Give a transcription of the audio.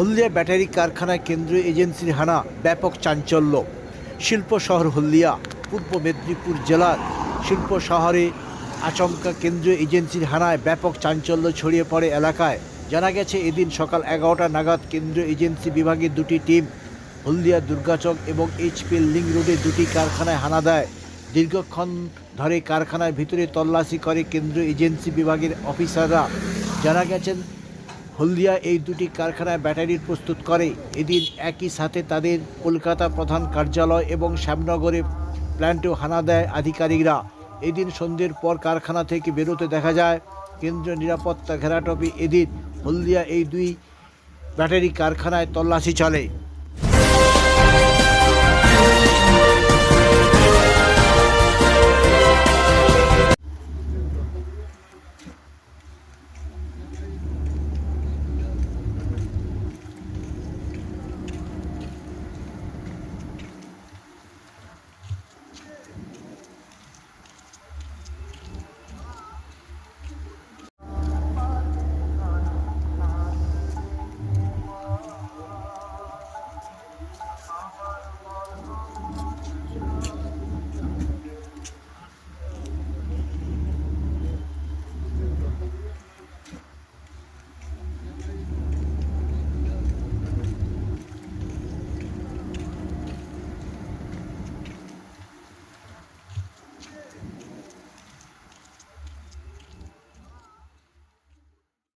হলদিয়া battery কারখানা কেন্দ্রীয় এজেন্সির হানা ব্যাপক চাঞ্চল্য। শিল্প শহর হলদিয়া, পূর্ব মেদিনীপুর জেলার শিল্প শহরে আচমকা কেন্দ্রীয় এজেন্সির হানায় ব্যাপক চাঞ্চল্য ছড়িয়ে পড়ে এলাকায়। জানা গেছে, এদিন সকাল এগারোটা নাগাদ কেন্দ্রীয় এজেন্সি বিভাগের দুটি টিম হলদিয়া দুর্গাচক এবং এইচপিএল লিং রোডে দুটি কারখানায় হানা দেয়। দীর্ঘক্ষণ ধরে কারখানার ভিতরে তল্লাশি করে কেন্দ্রীয় এজেন্সি বিভাগের অফিসাররা। জানা গেছেন হলদিয়া এই দুটি কারখানায় ব্যাটারি প্রস্তুত করে। এদিন একই সাথে তাদের কলকাতা প্রধান কার্যালয় এবং শ্যামনগরে প্ল্যান্টেও হানা দেয় আধিকারিকরা। এদিন সন্ধ্যের পর কারখানা থেকে বেরোতে দেখা যায়, কেন্দ্রীয় নিরাপত্তা ঘেরাটপি এদিন হলদিয়া এই দুই ব্যাটারি কারখানায় তল্লাশি চলে।